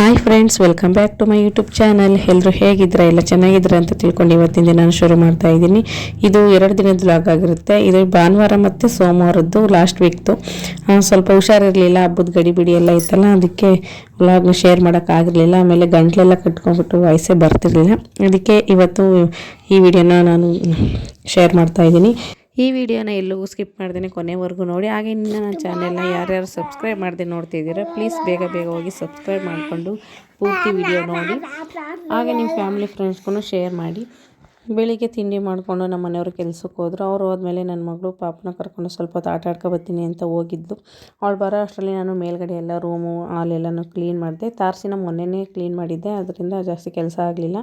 Hi friends welcome back to my YouTube channel ಎಲ್ಲರೂ ಹೇಗಿದ್ರೆ ಎಲ್ಲ ಚೆನ್ನಾಗಿದ್ರೆ ಅಂತ ತಿಳ್ಕೊಂಡು ಇವತ್ತಿನ ದಿನ ನಾನು ಶುರು ಮಾಡ್ತಾ ಇದ್ದೀನಿ. ಇದು ಎರಡು ದಿನದ ವ್ಲಾಗ್ ಆಗಿರುತ್ತೆ. ಇದು ಭಾನುವಾರ ಮತ್ತು ಸೋಮವಾರದ್ದು ಲಾಸ್ಟ್ ವೀಕ್ದು ಸ್ವಲ್ಪ ಹುಷಾರಿರಲಿಲ್ಲ, ಹಬ್ಬದ ಗಡಿಬಿಡಿ ಎಲ್ಲ ಇತ್ತಲ್ಲ, ಅದಕ್ಕೆ ವ್ಲಾಗ್ನ ಶೇರ್ ಮಾಡೋಕ್ಕಾಗಿರಲಿಲ್ಲ ಆಮೇಲೆ ಗಂಟ್ಲೆಲ್ಲ ಕಟ್ಕೊಂಡ್ಬಿಟ್ಟು ವಾಯ್ಸೇ ಬರ್ತಿರಲಿಲ್ಲ. ಅದಕ್ಕೆ ಇವತ್ತು ಈ ವಿಡಿಯೋನ ನಾನು ಶೇರ್ ಮಾಡ್ತಾ ಇದ್ದೀನಿ. ಈ ವಿಡಿಯೋನ ಎಲ್ಲೂ ಸ್ಕಿಪ್ ಮಾಡ್ದೇನೆ ಕೊನೆವರೆಗೂ ನೋಡಿ. ಹಾಗೆ ಇನ್ನು ನನ್ನ ಚಾನೆಲ್ನ ಯಾರ್ಯಾರು ಸಬ್ಸ್ಕ್ರೈಬ್ ಮಾಡದೆ ನೋಡ್ತಿದ್ದೀರಾ ಪ್ಲೀಸ್ ಬೇಗ ಬೇಗ ಹೋಗಿ ಸಬ್ಸ್ಕ್ರೈಬ್ ಮಾಡಿಕೊಂಡು ಪೂರ್ತಿ ವಿಡಿಯೋ ನೋಡಿ. ಹಾಗೆ ನಿಮ್ಮ ಫ್ಯಾಮಿಲಿ ಫ್ರೆಂಡ್ಸ್ಗೂ ಶೇರ್ ಮಾಡಿ. ಬೆಳಿಗ್ಗೆ ತಿಂಡಿ ಮಾಡಿಕೊಂಡು ನಮ್ಮ ಮನೆಯವ್ರ ಕೆಲ್ಸಕ್ಕೆ ಹೋದ್ರು. ಅವ್ರು ಹೋದ್ಮೇಲೆ ನನ್ನ ಮಗಳು ಪಾಪನ ಕರ್ಕೊಂಡು ಸ್ವಲ್ಪ ಹೊತ್ತು ಆಟ ಆಡ್ಕೊ ಬರ್ತೀನಿ ಅಂತ ಹೋಗಿದ್ದು ಅವಳು ಬರೋ ಅಷ್ಟರಲ್ಲಿ ನಾನು ಮೇಲ್ಗಡೆ ಎಲ್ಲ ರೂಮು ಹಾಲೆಲ್ಲನೂ ಕ್ಲೀನ್ ಮಾಡಿದೆ. ತಾರಸಿನ ಮೊನ್ನೆನೇ ಕ್ಲೀನ್ ಮಾಡಿದ್ದೆ ಅದರಿಂದ ಜಾಸ್ತಿ ಕೆಲಸ ಆಗಲಿಲ್ಲ.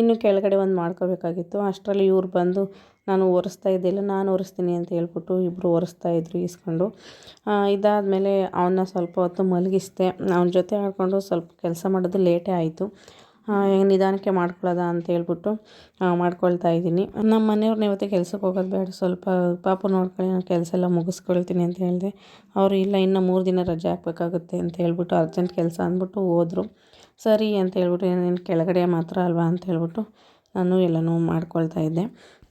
ಇನ್ನು ಕೆಳಗಡೆ ಒಂದು ಮಾಡ್ಕೋಬೇಕಾಗಿತ್ತು. ಅಷ್ಟರಲ್ಲಿ ಇವ್ರು ಬಂದು, ನಾನು ಒರೆಸ್ತಾ ಇದ್ದಿಲ್ಲ, ನಾನು ಒರೆಸ್ತೀನಿ ಅಂತ ಹೇಳ್ಬಿಟ್ಟು ಇಬ್ಬರು ಒರೆಸ್ತಾ ಇದ್ರು ಇಸ್ಕೊಂಡು ಇದಾದಮೇಲೆ ಅವನ್ನ ಸ್ವಲ್ಪ ಹೊತ್ತು ಮಲಗಿಸ್ದೆ. ಅವನ ಜೊತೆ ಆಡಿಕೊಂಡು ಸ್ವಲ್ಪ ಕೆಲಸ ಮಾಡೋದು ಲೇಟೇ ಆಯಿತು. ನಿಧಾನಕ್ಕೆ ಮಾಡ್ಕೊಳ್ಳೋದ ಅಂತ ಹೇಳ್ಬಿಟ್ಟು ಮಾಡ್ಕೊಳ್ತಾ ಇದ್ದೀನಿ. ನಮ್ಮ ಮನೆಯವ್ರನ್ನ ಇವತ್ತು ಕೆಲಸಕ್ಕೆ ಹೋಗೋದು ಬೇಡ, ಸ್ವಲ್ಪ ಪಾಪ ನೋಡ್ಕೊಳ್ಳಿ, ನಾನು ಕೆಲಸ ಎಲ್ಲ ಮುಗಿಸ್ಕೊಳ್ತೀನಿ ಅಂತ ಹೇಳಿದೆ. ಅವರು, ಇಲ್ಲ, ಇನ್ನು ಮೂರು ದಿನ ರಜೆ ಹಾಕ್ಬೇಕಾಗುತ್ತೆ ಅಂತ ಹೇಳ್ಬಿಟ್ಟು ಅರ್ಜೆಂಟ್ ಕೆಲಸ ಅಂದ್ಬಿಟ್ಟು ಹೋದರು. ಸರಿ ಅಂತ ಹೇಳ್ಬಿಟ್ಟು ಏನೇನು ಕೆಳಗಡೆ ಮಾತ್ರ ಅಲ್ವಾ ಅಂತ ಹೇಳ್ಬಿಟ್ಟು ನಾನು ಎಲ್ಲನೂ ಮಾಡ್ಕೊಳ್ತಾ ಇದ್ದೆ.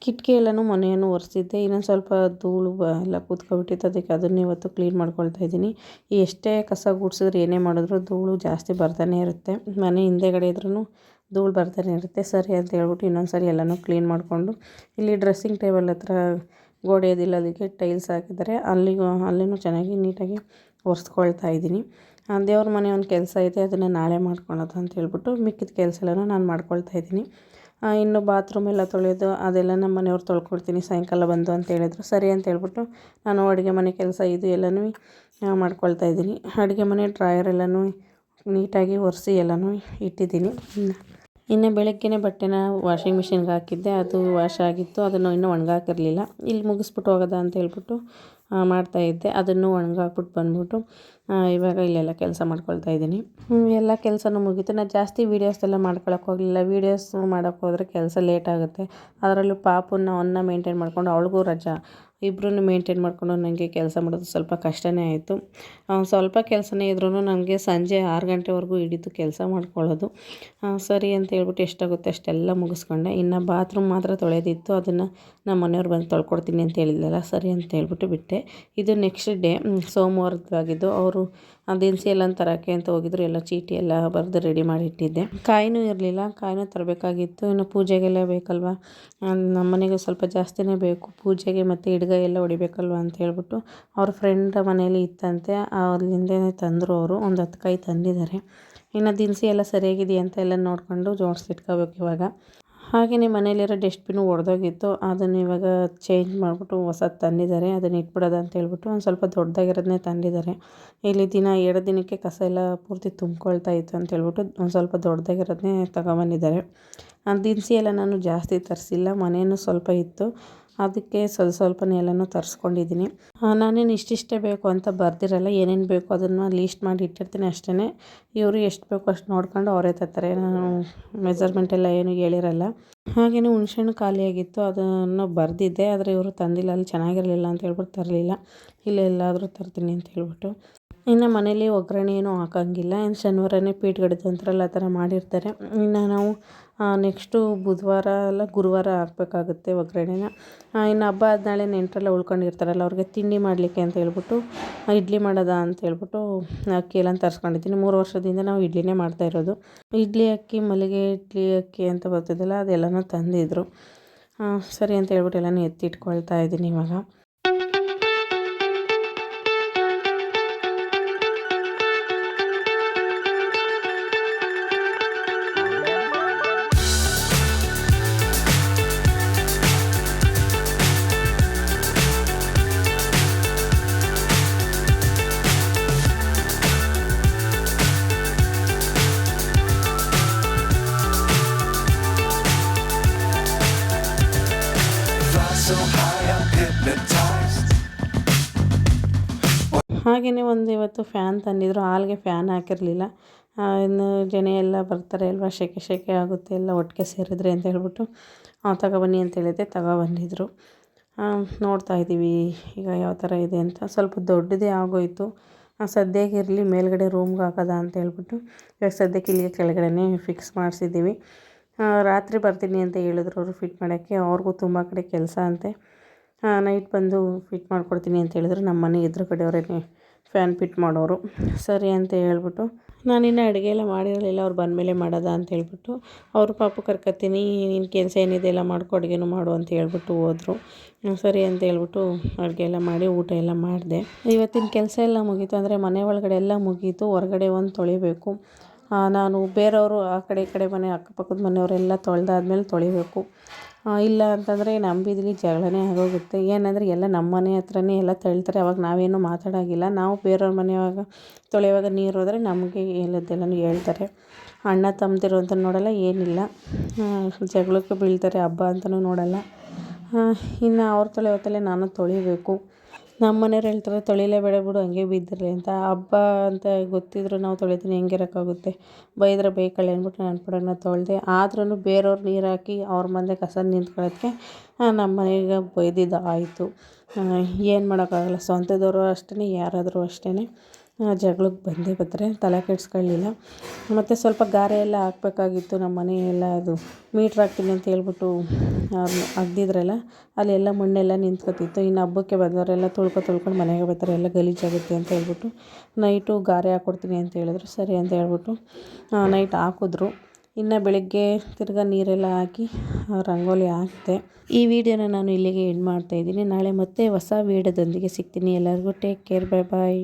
ಕಿಟಕಿ ಎಲ್ಲನೂ ಮೊನ್ನೆಯನ್ನು ಒರೆಸಿದ್ದೆ. ಇನ್ನೊಂದು ಸ್ವಲ್ಪ ಧೂಳು ಬ ಎಲ್ಲ ಕೂತ್ಕೊಬಿಟ್ಟಿತ್ತು. ಅದಕ್ಕೆ ಅದನ್ನು ಇವತ್ತು ಕ್ಲೀನ್ ಮಾಡ್ಕೊಳ್ತಾ ಇದ್ದೀನಿ. ಎಷ್ಟೇ ಕಸ ಗುಡಿಸಿದ್ರೆ ಏನೇ ಮಾಡಿದ್ರು ಧೂಳು ಜಾಸ್ತಿ ಬರ್ತಾನೆ ಇರುತ್ತೆ. ಮನೆ ಹಿಂದೆಗಡೆ ಇದ್ರೂ ಧೂಳು ಬರ್ತಾನೆ ಇರುತ್ತೆ. ಸರಿ ಅಂತ ಹೇಳ್ಬಿಟ್ಟು ಇನ್ನೊಂದು ಸರಿ ಎಲ್ಲನೂ ಕ್ಲೀನ್ ಮಾಡಿಕೊಂಡು ಇಲ್ಲಿ ಡ್ರೆಸ್ಸಿಂಗ್ ಟೇಬಲ್ ಹತ್ರ ಗೋಡೆಯೋದಿಲ್ಲ ಅದಕ್ಕೆ ಟೈಲ್ಸ್ ಹಾಕಿದ್ದಾರೆ. ಅಲ್ಲಿಗೂ ಅಲ್ಲಿನೂ ಚೆನ್ನಾಗಿ ನೀಟಾಗಿ ಒರೆಸ್ಕೊಳ್ತಾ ಇದ್ದೀನಿ. ದೇವ್ರ ಮನೆ ಒಂದು ಕೆಲಸ ಇದೆ ಅದನ್ನು ನಾಳೆ ಮಾಡ್ಕೊಳೋದು ಅಂತ ಹೇಳ್ಬಿಟ್ಟು ಮಿಕ್ಕಿದ ಕೆಲಸ ಎಲ್ಲನೂ ನಾನು ಮಾಡ್ಕೊಳ್ತಾ ಇದ್ದೀನಿ. ಇನ್ನು ಬಾತ್ರೂಮ್ ಎಲ್ಲ ತೊಳೆಯೋದು ಅದೆಲ್ಲ ನಮ್ಮ ಮನೆಯವ್ರು ತೊಳ್ಕೊಡ್ತೀನಿ, ಸಾಯಂಕಾಲ ಬಂದು ಅಂತ ಹೇಳಿದ್ರು. ಸರಿ ಅಂತ ಹೇಳ್ಬಿಟ್ಟು ನಾನು ಅಡುಗೆ ಮನೆ ಕೆಲಸ ಇದು ಎಲ್ಲನೂ ಮಾಡ್ಕೊಳ್ತಾ ಇದ್ದೀನಿ. ಅಡುಗೆ ಮನೆ ಡ್ರಾಯರ್ ಎಲ್ಲನೂ ನೀಟಾಗಿ ಒರೆಸಿ ಎಲ್ಲನೂ ಇಟ್ಟಿದ್ದೀನಿ. ಇನ್ನು ಬೆಳಗ್ಗೆನೇ ಬಟ್ಟೆನ ವಾಷಿಂಗ್ ಮಿಷಿನ್ಗೆ ಹಾಕಿದ್ದೆ. ಅದು ವಾಶ್ ಆಗಿತ್ತು, ಅದನ್ನು ಇನ್ನೂ ಒಣಗಾಕಿರಲಿಲ್ಲ. ಇಲ್ಲಿ ಮುಗಿಸ್ಬಿಟ್ಟು ಹೋಗೋದ ಅಂತ ಹೇಳ್ಬಿಟ್ಟು ಮಾಡ್ತಾಯಿದ್ದೆ ಅದನ್ನು ಒಣಗಾಕ್ಬಿಟ್ಟು ಬಂದ್ಬಿಟ್ಟು ಇವಾಗ ಇಲ್ಲೆಲ್ಲ ಕೆಲಸ ಮಾಡ್ಕೊಳ್ತಾ ಇದ್ದೀನಿ. ಎಲ್ಲ ಕೆಲಸನೂ ಮುಗೀತು. ನಾನು ಜಾಸ್ತಿ ವೀಡಿಯೋಸ್ ಎಲ್ಲ ಮಾಡ್ಕೊಳಕ್ಕೆ ಹೋಗಲಿಲ್ಲ. ವೀಡಿಯೋಸ್ ಮಾಡೋಕ್ಕೆ ಹೋದರೆ ಕೆಲಸ ಲೇಟ್ ಆಗುತ್ತೆ. ಅದರಲ್ಲೂ ಪಾಪನ್ನ ಅವನ್ನ ಮೇಂಟೈನ್ ಮಾಡ್ಕೊಂಡು ಅವಳಿಗೂ ರಜಾ. ಇಬ್ಬರೂ ಮೇಂಟೈನ್ ಮಾಡಿಕೊಂಡು ನನಗೆ ಕೆಲಸ ಮಾಡೋದು ಸ್ವಲ್ಪ ಕಷ್ಟನೇ ಆಯಿತು. ಸ್ವಲ್ಪ ಕೆಲಸನೇ ಇದ್ರೂ ನನಗೆ ಸಂಜೆ ಆರು ಗಂಟೆವರೆಗೂ ಹಿಡಿತು ಕೆಲಸ ಮಾಡ್ಕೊಳ್ಳೋದು. ಸರಿ ಅಂತ ಹೇಳ್ಬಿಟ್ಟು ಎಷ್ಟಾಗುತ್ತೆ ಅಷ್ಟೆಲ್ಲ ಮುಗಿಸ್ಕೊಂಡೆ. ಇನ್ನು ಬಾತ್ರೂಮ್ ಮಾತ್ರ ತೊಳೆದಿತ್ತು. ಅದನ್ನು ನಮ್ಮ ಮನೆಯವ್ರು ಬಂದು ತೊಳ್ಕೊಡ್ತೀನಿ ಅಂತ ಹೇಳಿದ್ಲಲ್ಲ, ಸರಿ ಅಂತ ಹೇಳ್ಬಿಟ್ಟು ಬಿಟ್ಟೆ. ಇದು ನೆಕ್ಸ್ಟ್ ಡೇ ಸೋಮವಾರದಾಗಿದ್ದು ಅವರು ದಿನಸಿ ಎಲ್ಲ ತರೋಕ್ಕೆ ಅಂತ ಹೋಗಿದ್ರು. ಎಲ್ಲ ಚೀಟಿ ಎಲ್ಲ ಬರೆದು ರೆಡಿ ಮಾಡಿ ಇಟ್ಟಿದ್ದೆ. ಕಾಯಿನೂ ಇರಲಿಲ್ಲ. ಕಾಯಿನೂ ತರಬೇಕಾಗಿತ್ತು. ಇನ್ನು ಪೂಜೆಗೆಲ್ಲ ಬೇಕಲ್ವ? ನಮ್ಮ ಮನೆಗೆ ಸ್ವಲ್ಪ ಜಾಸ್ತಿನೇ ಬೇಕು. ಪೂಜೆಗೆ ಮತ್ತು ಹಿಡ್ಗ ಎಲ್ಲ ಹೊಡಿಬೇಕಲ್ವ ಅಂತ ಹೇಳ್ಬಿಟ್ಟು ಅವ್ರ ಫ್ರೆಂಡ್ ಮನೇಲಿ ಇತ್ತಂತೆ. ಅಲ್ಲಿಂದನೇ ತಂದರು ಅವರು. ಒಂದು ಹತ್ತು ಕಾಯಿ ತಂದಿದ್ದಾರೆ. ಇನ್ನು ದಿನಸಿ ಎಲ್ಲ ಸರಿಯಾಗಿದೆಯಾ ಅಂತ ಎಲ್ಲ ನೋಡಿಕೊಂಡು ಜೋಡಿಸಿಟ್ಕೋಬೇಕು ಇವಾಗ. ಹಾಗೆಯೇ ಮನೇಲಿರೋ ಡಸ್ಟ್ಬಿನ್ನು ಒಡೆದೋಗಿತ್ತು. ಅದನ್ನು ಇವಾಗ ಚೇಂಜ್ ಮಾಡಿಬಿಟ್ಟು ಹೊಸದು ತಂದಿದ್ದಾರೆ. ಅದನ್ನು ಇಟ್ಬಿಡೋದು ಅಂತ ಹೇಳ್ಬಿಟ್ಟು ಒಂದು ಸ್ವಲ್ಪ ದೊಡ್ಡದಾಗಿರೋದನ್ನೇ ತಂದಿದ್ದಾರೆ. ಇಲ್ಲಿ ದಿನ ಎರಡು ದಿನಕ್ಕೆ ಕಸ ಎಲ್ಲ ಪೂರ್ತಿ ತುಂಬ್ಕೊಳ್ತಾ ಇತ್ತು ಅಂತ ಹೇಳ್ಬಿಟ್ಟು ಒಂದು ಸ್ವಲ್ಪ ದೊಡ್ಡದಾಗಿರೋದನ್ನೇ ತಗೊಬಂದಿದ್ದಾರೆ. ದಿನಸಿ ಎಲ್ಲ ನಾನು ಜಾಸ್ತಿ ತರಿಸಿಲ್ಲ. ಮನೇನು ಸ್ವಲ್ಪ ಇತ್ತು. ಅದಕ್ಕೆ ಸ್ವಲ್ಪ ಸ್ವಲ್ಪನೇ ಎಲ್ಲನೂ ತರಿಸ್ಕೊಂಡಿದ್ದೀನಿ. ನಾನೇನು ಇಷ್ಟಿಷ್ಟೇ ಬೇಕು ಅಂತ ಬರ್ದಿರಲ್ಲ, ಏನೇನು ಬೇಕು ಅದನ್ನು ಲೀಸ್ಟ್ ಮಾಡಿ ಇಟ್ಟಿರ್ತೀನಿ ಅಷ್ಟೇ ಇವರು ಎಷ್ಟು ಬೇಕು ಅಷ್ಟು ನೋಡ್ಕೊಂಡು ಅವರೇ ತರ್ತಾರೆ. ನಾನು ಮೆಜರ್ಮೆಂಟ್ ಎಲ್ಲ ಏನು ಹೇಳಿರಲ್ಲ. ಹಾಗೆಯೇ ಹುಣ್ಸೆಹಣ್ಣು ಖಾಲಿಯಾಗಿತ್ತು ಅದನ್ನು ಬರೆದಿದ್ದೆ. ಆದರೆ ಇವರು ತಂದಿಲ್ಲ, ಅಲ್ಲಿ ಚೆನ್ನಾಗಿರಲಿಲ್ಲ ಅಂತ ಹೇಳ್ಬಿಟ್ಟು ತರಲಿಲ್ಲ. ಇಲ್ಲೆಲ್ಲಾದರೂ ತರ್ತೀನಿ ಅಂತ ಹೇಳ್ಬಿಟ್ಟು. ಇನ್ನು ಮನೇಲಿ ಒಗ್ಗರಣೆ ಏನೂ ಹಾಕೋಂಗಿಲ್ಲ. ಇನ್ನು ಶನಿವಾರನೇ ಪೀಠಗಡಿತ ಅಂತಾರಲ್ಲ ಆ ಥರ ಮಾಡಿರ್ತಾರೆ. ಇನ್ನು ನಾವು ನೆಕ್ಸ್ಟು ಬುಧವಾರ ಅಲ್ಲ ಗುರುವಾರ ಹಾಕ್ಬೇಕಾಗುತ್ತೆ ಒಗ್ಗರಣೆನ. ಇನ್ನು ಹಬ್ಬ ಆದ ನಾಳೆ ನೆಂಟರೆಲ್ಲ ಉಳ್ಕೊಂಡಿರ್ತಾರಲ್ಲ, ಅವ್ರಿಗೆ ತಿಂಡಿ ಮಾಡಲಿಕ್ಕೆ ಅಂತ ಹೇಳ್ಬಿಟ್ಟು ಇಡ್ಲಿ ಮಾಡೋದಾ ಅಂತ ಹೇಳ್ಬಿಟ್ಟು ಅಕ್ಕಿ ಎಲ್ಲ ತರಿಸ್ಕೊಂಡಿದ್ದೀನಿ. ಮೂರು ವರ್ಷದಿಂದ ನಾವು ಇಡ್ಲಿನೇ ಮಾಡ್ತಾ ಇರೋದು. ಇಡ್ಲಿ, ಅಕ್ಕಿ, ಮಲ್ಲಿಗೆ ಇಡ್ಲಿ, ಅಕ್ಕಿ ಅಂತ ಬರ್ತಿದ್ದಲ್ಲ ಅದೆಲ್ಲನೂ ತಂದಿದ್ರು. ಸರಿ ಅಂತ ಹೇಳ್ಬಿಟ್ಟು ಎಲ್ಲನೂ ಎತ್ತಿಟ್ಕೊಳ್ತಾ ಇದ್ದೀನಿ ಇವಾಗ. ಹಾಗೆಯೇ ಒಂದು ಇವತ್ತು ಫ್ಯಾನ್ ತಂದಿದ್ರು, ಹಾಲ್ಗೆ ಫ್ಯಾನ್ ಹಾಕಿರಲಿಲ್ಲ. ಇನ್ನು ಜನ ಎಲ್ಲ ಬರ್ತಾರೆ ಅಲ್ವಾ, ಶೆಕೆ ಶೆಕೆ ಆಗುತ್ತೆ ಎಲ್ಲ ಒಟ್ಟಿಗೆ ಸೇರಿದ್ರೆ ಅಂತ ಹೇಳ್ಬಿಟ್ಟು ತಗೊಬನ್ನಿ ಅಂತ ಹೇಳಿದ್ದೆ ತಗೊಬಂದಿದ್ರು ನೋಡ್ತಾ ಇದ್ದೀವಿ ಈಗ ಯಾವ ಥರ ಇದೆ ಅಂತ. ಸ್ವಲ್ಪ ದೊಡ್ಡದೇ ಆಗೋಯಿತು. ಸದ್ಯಕ್ಕೆ ಇರಲಿ, ಮೇಲ್ಗಡೆ ರೂಮ್ಗೆ ಹಾಕೋದ ಅಂತ ಹೇಳ್ಬಿಟ್ಟು, ಇವಾಗ ಸದ್ಯಕ್ಕೆ ಇಲ್ಲಿಗೆ ಕೆಳಗಡೆನೇ ಫಿಕ್ಸ್ ಮಾಡಿಸಿದ್ದೀವಿ. ರಾತ್ರಿ ಬರ್ತೀನಿ ಅಂತ ಹೇಳಿದ್ರು ಅವರು ಫಿಟ್ ಮಾಡೋಕ್ಕೆ. ಅವ್ರಿಗೂ ತುಂಬ ಕಡೆ ಕೆಲಸ ಅಂತೆ. ನೈಟ್ ಬಂದು ಫಿಟ್ ಮಾಡಿಕೊಡ್ತೀನಿ ಅಂತ ಹೇಳಿದ್ರು. ನಮ್ಮ ಮನೆ ಎದುರು ಕಡೆಯವರೇ ಫ್ಯಾನ್ ಫಿಟ್ ಮಾಡೋರು. ಸರಿ ಅಂತ ಹೇಳ್ಬಿಟ್ಟು ನಾನಿನ್ನು ಅಡುಗೆ ಎಲ್ಲ ಮಾಡಿರಲಿಲ್ಲ, ಅವ್ರು ಬಂದಮೇಲೆ ಮಾಡೋದ ಅಂತ ಹೇಳ್ಬಿಟ್ಟು, ಅವರು ಪಾಪ ಕರ್ಕತ್ತೀನಿ ನಿನ್ನ ಕೆಲಸ ಏನಿದೆ ಎಲ್ಲ ಮಾಡ್ಕೊ, ಅಡುಗೆನೂ ಮಾಡು ಅಂತ ಹೇಳ್ಬಿಟ್ಟು ಹೋದರು. ಸರಿ ಅಂತ ಹೇಳ್ಬಿಟ್ಟು ಅಡುಗೆ ಎಲ್ಲ ಮಾಡಿ, ಊಟ ಎಲ್ಲ ಮಾಡಿದೆ. ಇವತ್ತಿನ ಕೆಲಸ ಎಲ್ಲ ಮುಗೀತು. ಅಂದರೆ ಮನೆ ಒಳಗಡೆ ಎಲ್ಲ ಮುಗೀತು. ಹೊರಗಡೆ ಒಂದು ತೊಳಿಬೇಕು. ನಾನು ಬೇರೆಯವರು ಆ ಕಡೆ ಈ ಕಡೆ ಮನೆ, ಅಕ್ಕಪಕ್ಕದ ಮನೆಯವರೆಲ್ಲ ತೊಳೆದಾದ್ಮೇಲೆ ತೊಳಿಬೇಕು. ಇಲ್ಲ ಅಂತಂದರೆ ನಮ್ಮ ಜಗಳನೇ ಆಗೋಗುತ್ತೆ. ಏನಂದರೆ ಎಲ್ಲ ನಮ್ಮ ಮನೆ ಹತ್ರನೇ ಎಲ್ಲ ತಳ್ತಾರೆ. ಅವಾಗ ನಾವೇನು ಮಾತಾಡೋಂಗಿಲ್ಲ. ನಾವು ಬೇರೆಯವ್ರ ಮನೆಯಾಗ ತೊಳೆಯುವಾಗ ನೀರು ಹೋದರೆ ನಮಗೆ ಎಲ್ಲದೆಲ್ಲನೂ ಹೇಳ್ತಾರೆ. ಅಣ್ಣ ತಮ್ಮದಿರು ಅಂತ ನೋಡಲ್ಲ, ಏನಿಲ್ಲ. ಜಗಳಕ್ಕೆ ಬೀಳ್ತಾರೆ, ಹಬ್ಬ ಅಂತಲೂ ನೋಡಲ್ಲ. ಇನ್ನು ಅವ್ರು ತೊಳೆಯೋ ಹೊತ್ತಲ್ಲೇ ನಾನು ತೊಳಿಬೇಕು. ನಮ್ಮ ಮನೆಯವ್ರು ಹೇಳ್ತಾರೆ ತೊಳಿಲೇಬೇಡ ಬಿಡು ಹಂಗೆ ಬಿದ್ದಿರಲಿ ಅಂತ. ಹಬ್ಬ ಅಂತ ಗೊತ್ತಿದ್ರು ನಾವು ತೊಳಿತೀನಿ ಹೆಂಗಿರೋಕ್ಕಾಗುತ್ತೆ ಬೈದರೆ ಬೈಕಳೆ ಅಂದ್ಬಿಟ್ಟು ನಾನು ಪಡೋಣ ತೊಳೆದೆ. ಆದ್ರೂ ಬೇರೆಯವ್ರು ನೀರು ಹಾಕಿ ಅವ್ರ ಮುಂದೆ ಕಸ ನಿಂತ್ಕೊಳ್ಳೋದಕ್ಕೆ ನಮ್ಮ ಮನೆಗೆ ಬೈದಿದ್ದು ಆಯಿತು ಏನು ಮಾಡೋಕ್ಕಾಗಲ್ಲ. ಸ್ವಂತದವರು ಅಷ್ಟೇ ಯಾರಾದರೂ ಅಷ್ಟೇ ಜಗಳಕ್ಕೆ ಬಂದೇ ಬರ್ತಾರೆ, ತಲೆ ಕೆಡಿಸ್ಕೊಳ್ಳಿಲ್ಲ. ಮತ್ತು ಸ್ವಲ್ಪ ಗಾರೆ ಎಲ್ಲ ಹಾಕ್ಬೇಕಾಗಿತ್ತು ನಮ್ಮ ಮನೆ ಅದು. ಮೀಟ್ರ್ ಹಾಕ್ತೀನಿ ಅಂತ ಹೇಳ್ಬಿಟ್ಟು ಅಗ್ದಿದ್ರಲ್ಲ, ಅಲ್ಲೆಲ್ಲ ಮಣ್ಣೆಲ್ಲ ನಿಂತ್ಕೊತಿತ್ತು. ಇನ್ನು ಹಬ್ಬಕ್ಕೆ ಬಂದವರೆಲ್ಲ ತೊಳ್ಕೊ ತೊಳ್ಕೊಂಡು ಮನೆಗೆ ಬರ್ತಾರೆ, ಎಲ್ಲ ಗಲೀಜಾಗುತ್ತೆ ಅಂತ ಹೇಳ್ಬಿಟ್ಟು ನೈಟು ಗಾರೆ ಹಾಕ್ಕೊಡ್ತೀನಿ ಅಂತ ಹೇಳಿದ್ರು. ಸರಿ ಅಂತ ಹೇಳ್ಬಿಟ್ಟು ನೈಟ್ ಹಾಕಿದ್ರು. ಇನ್ನು ಬೆಳಗ್ಗೆ ತಿರ್ಗಾ ನೀರೆಲ್ಲ ಹಾಕಿ ರಂಗೋಲಿ ಹಾಕಿದೆ. ಈ ವಿಡಿಯೋನ ನಾನು ಇಲ್ಲಿಗೆ ಎಂಡ್ ಮಾಡ್ತಾಯಿದ್ದೀನಿ ನಾಳೆ ಮತ್ತೆ ಹೊಸ ವಿಡಿಯೋದೊಂದಿಗೆ ಸಿಗ್ತೀನಿ. ಎಲ್ಲರಿಗೂ ಟೇಕ್ ಕೇರ್ ಬೈ ಬಾಯ್